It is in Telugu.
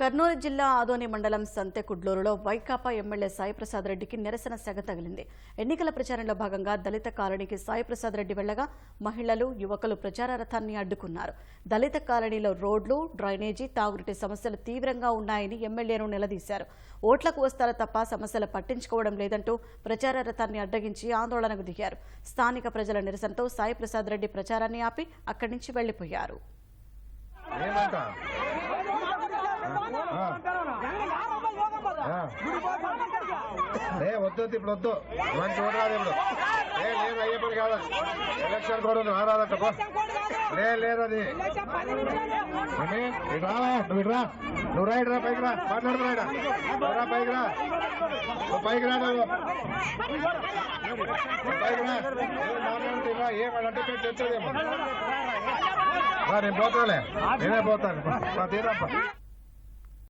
కర్నూలు జిల్లా ఆదోని మండలం సంతెకుడ్లూరులో వైకాపా ఎమ్మెల్యే సాయిప్రసాద్ రెడ్డికి నిరసన సెగ తగిలింది. ఎన్నికల ప్రచారంలో భాగంగా దళిత కాలనీకి సాయిప్రసాద్ రెడ్డి వెళ్ళగా మహిళలు యువకులు ప్రచార రథాన్ని అడ్డుకున్నారు. దళిత కాలనీలో రోడ్లు డ్రైనేజీ తాగునీటి సమస్యలు తీవ్రంగా ఉన్నాయని ఎమ్మెల్యేను నిలదీశారు. ఓట్లకు వస్తారు తప్ప సమస్యలు పట్టించుకోవడం లేదంటూ ప్రచార రథాన్ని అడ్డగించి ఆందోళనకు దిగారు. స్థానిక ప్రజల నిరసనతో సాయిప్రసాద్ రెడ్డి ప్రచారాన్ని ఆపి అక్కడి నుంచి వెళ్ళిపోయారు ఏ వద్దు ఇప్పుడు వద్దు. మనం రాదు ఇప్పుడు. ఏ లేదు అయ్యే పని కాదు. ఎలక్షన్ కూడా ఉంది రాదంట లే లేదు అది. ఏమి? ఇటు రావా నువ్వు ఇటు రా. నువ్వు రా ఇటు రా పైకి రా. మాట్లాడుతున్నా నువ్వు రా పైకి రా. పైకి రా నువ్వు. పైకి రా. మాట్లాడుతున్నా ఏమంటే పెట్టి తెచ్చేదేమో నేను పోతాలే నేనే పోతాను. తీరప్ప